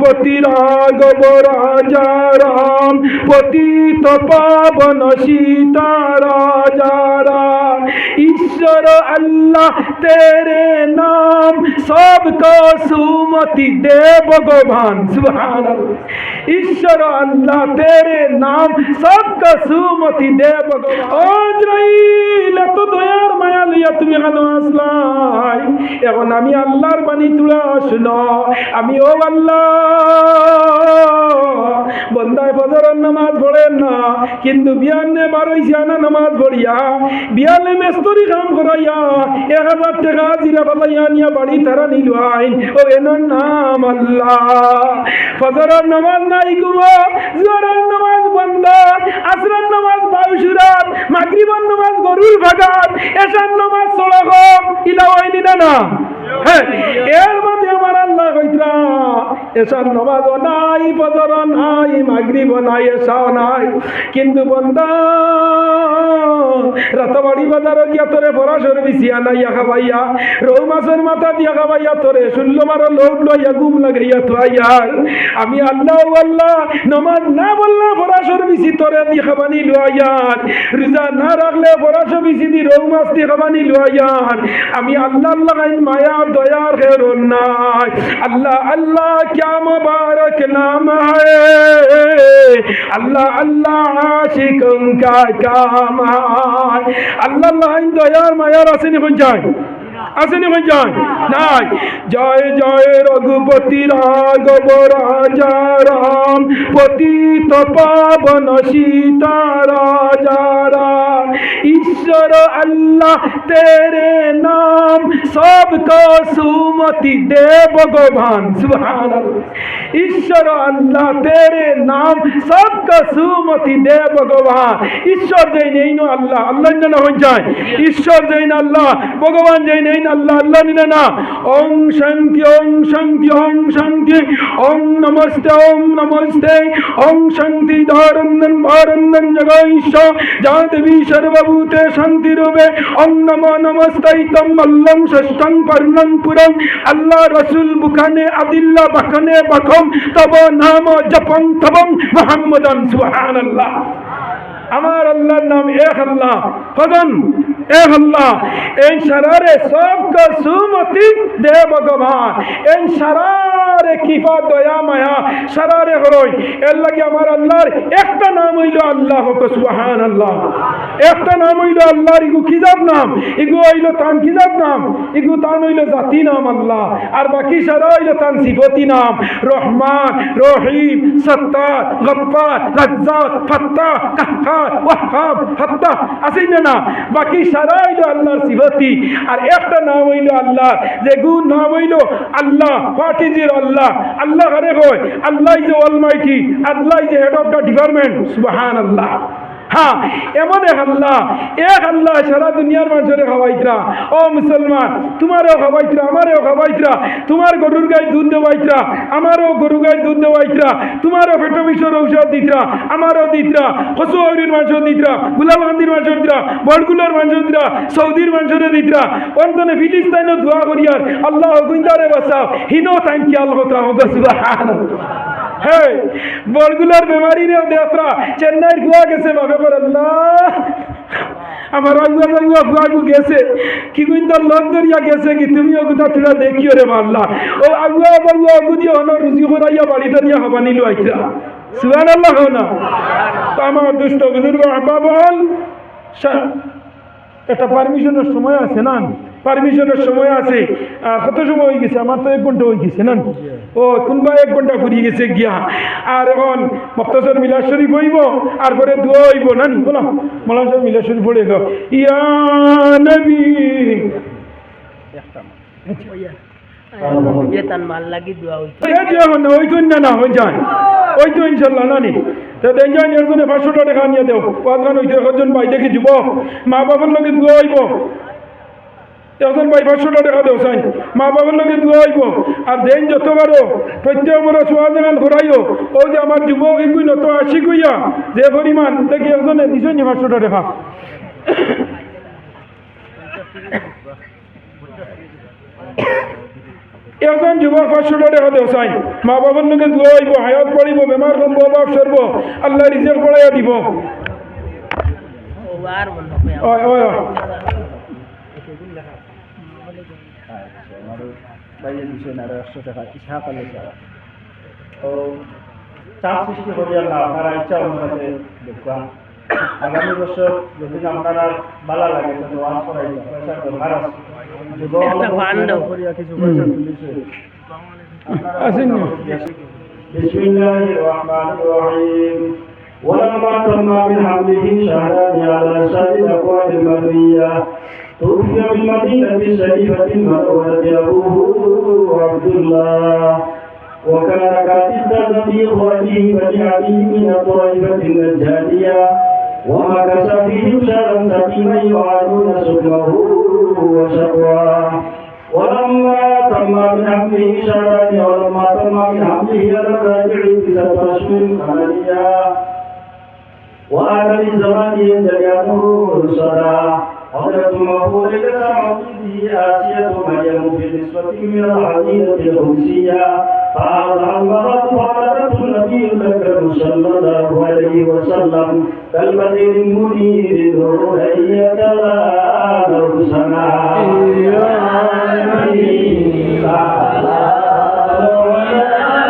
পতি রাঘব রাজা রাম পতিত পাবন সীতা রাজা রাম ঈশ্বর আল্লাহ তেরে নাম সব সুমতি দে ভগবান ঈশ্বর আল্লাহ তেরে নাম সব সুমতি দে ভগবান। ও তো দয়ার মায়া লইয়া তুমি কেন আসলাই? এখন আমি আল্লাহর বাণী তুলে শুনো। আমি ও আল্লাহ। বন্দায় ফজরের নামাজ পড়েন না, কিন্তু বিয়ান্নে বারোইছে আনা নামাজ পড়িয়া বিয়ালে মেস্তরি কাম করাইয়া, এক হাজার টাকা জিরা পালাইয়া নিয়া বাড়ি তারা নিল আইন। ও এনার নাম আল্লাহ। ফজরের নামাজ নাই গুয়া জোরের নামাজ বন্ধ, আসরের নামাজ বায়ুসুরাত মাগরিবের নামাজ গরুর ভাগাত এসার নামাজ সড়ক ইলা হয়নি না না? হ্যাঁ এর মধ্যে আমার আল্লাহ কইতরা, এসার নামাজও নাই ফজর নাই মাগরিব নাই নাই। কিন্তু বন্দা রাতবাড়ি বাজার গিয়া তোরে বিছিয়া রৌ মাছের মাথা দিয়া খাবাইয়া তোরে মারো লোভ লইয়া গুম লাগাইয়া আমি আল্লাহ আল্লাহ, নমাজ না বললে পরাশর বিছি তোরে দিয়ে খাবানি লইয়ার রোজা না রাখলে পরাশর বিছি দি রৌ মাছ দিয়ে লইয়ার আমি আল্লাহ আল্লাহ আইন মায়া দয়ার খের নাই আল্লাহ আল্লাহ क्या मुबारक नाम है अल्लाह अल्लाह आशिकों का काम है আল্লাহ আল্লাহ আইন দয়ার মায়ার আসেনি কোন যায় আসেনি ভাইজান নাই। জয় জয়, রঘুপতি রাঘব রাজা রাম, পতিত পাবন সীতা রাজা রাম। ঈশ্বর আল্লাহ তেরে নাম সব সুমতি দে ভগবান সুহান ঈশ্বর আল্লাহ তেরে নাম সব সুমতি দে ভগবান ঈশ্বর জৈন নেই আল্লাহ আল্লাহ জানা হয়ে যায় ঈশ্বর দেই আল্লাহ, ভগবান জৈন নেই নেই না আল্লাহ আল্লাহ নিলে না। ওং শান্তি ওং শান্তি ওং শান্তি। ওং নমস্তে ওং নমস্তে। ওং শান্তি ধারন্দন ভারন্দন জগাইশ যা দেবী সর্বভূতে শান্তি রূপে। ওং নম নমস্তাইতম মল্লম ষষ্ঠং পর্ণম পুরম। আল্লাহ রসুল বুখানে, আদিল্লা বখনে বখম তব নাম জপং তবং মোহাম্মদন সুহান আল্লাহ আমার আল্লাহর নাম এক আল্লাহ। কদন এই সারারে সবকে সুমতি দে ভগবান। এই সারারে কৃপা, দয়া, মায়া, সারারে হরই। এর লাগে আমার আল্লাহর একটা নাম হইল আল্লাহ সুহান আল্লাহ একটা নাম হইল আল্লাহর, ইগু কিজাব নাম? ইগু হইল তান কিজাব নাম? ইগু তান হইল জাতি নাম আল্লাহ। আর বাকি সারা হইল তান সিফতি নাম। রহমান, রহিম, সত্তার, গফফার, রাজ্জাক, ফাত্তাহ কাহ্হার ওয়াহাব ফাত্তাহ। আসেন না বাকি সারা হইল আল্লাহর সিফতি। আর একটা নাম হইল আল্লাহ। যে গু নাম হইল Allah. What is your Allah? Allah আরে হয় Allah is almighty Allah is head of the department. সুবহান আল্লাহ হ্যাঁ এমন এক আল্লাহ এক আল্লাহ সারা দুনিয়ার মানুষের খাওয়াইতরা। ও মুসলমান, তোমারও খাওয়াইতরা, আমারও খাওয়াইতরা, তোমার গরুর গায়ে দুধ দেওয়াইতরা, আমারও গরু গায়ে দুধ দেওয়াইতরা, তোমারও পেটো বিষর ঔষধ দিতরা, আমারও দিতরা হসু হরির মাংস দিতরা গুলালকান্দির মাংস দিতরা বড়গুলোর মাংস দিতরা, সৌদির মাংসরে দিতরা। অন্তনে ফিলিস্তাইনও দোয়া করিয়ার আল্লাহ গুইন্দারে বাসাও হিনো তাইন কি আল্লাহ হোক সুবহানাল্লাহ। হ্যাঁ বড়গুলোর বেমারিরেও দেওয়া চেন্নাইয়ের গুয়া গেছে বাবা আল্লাহ। আমার আগুয়া আগুয়া গুয়াগু গেছে। কি কুইন্তার লগ দরিয়া গেছে কি তুমি ওগুতা তুলা দেখিও রে মাল্লা। ও আগুয়া বাগুয়া দিয়ে হনো রুজি করাইয়া বাড়ি দরিয়া হবা নিল আইতা সুবান আল্লাহ না? আমার দুষ্ট বুজুর্গ আব্বা বল একটা পারমিশনের সময় আছে না পারমিশনের সময় আছে। কত সময় হয়ে গেছে? আমার তো এক ঘণ্টা হয়ে গেছে না ও কোনবা এক ঘণ্টা ফুরিয়ে গেছে গিয়া। আর এখন মক্তসর মিলাদ শরীফ হইব আর পরে দোয়া হইব না বলো মলাসর মিলাদ শরীফ পড়ে গো ইয়া নবী! বেতন মাল লাগি দোয়া হইছে এই যে এখন না, ওই তো না না হয়ে যায় ওই তো ইনশাল্লাহ না নি তো দেন যাই একজনে পাঁচশো টাকা নিয়ে দেও পাঁচজন হইতে একজন ভাই দেখি যুব মা বাবার লগে দোয়া হইব একজন ভাই পাঁচশো টাকা দেও সাইন মা বাবার লগে দোয়া হইব আর দেন যতবারও প্রত্যেক বড় সোয়া জাগান ঘুরাইও ও যে আমার যুবক এগুই নত আসি কইয়া যে পরিমাণ দেখি একজনে দিছেন নি পাঁচশো টাকা একজন যুবক টাকা দেও চাই। মা বাবার লোকে দোয়া হইব, হায়াত পড়িব বেমার কমব অভাব সরব, আল্লাহ রিজেক পড়াইয়া দিব। আগামী বছর যদি আপনারা ভালো লাগে, তো ওয়াজ করাই আছে। একটা ফান্ড দাও। করিয়া কিছু পয়সা তুলিছে আসেন না। بسم الله الرحمن الرحيم ولما تم من حمله شهران على سائر الأقوال المروية توفي بالمدينة الشريفة المنورة أبوه عبد الله وكان كاتبا في إخوته بني علي من الطائفة النجارية ومكث فيهم شهرا سقيما يعانون سكره به شرا ولما تم بحمده لنا الراجعين إلى تشميل عمليا وآل لزمانه جميعه رسلا قدرته لك عبده آسية مريم في نسبة من الحديثة الأنسية فأعرض المرأة مرض النبي الأكرم صلى الله عليه وسلم كالبدر المنير ذو الرؤية لا نرسلا نور يتلى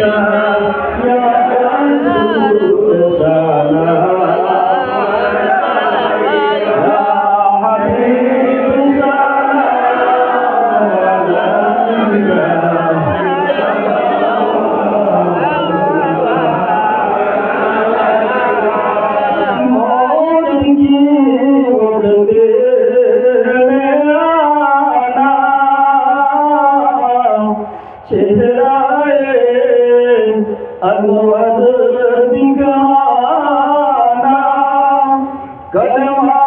له चेहराए अनवर दिगाना कलमा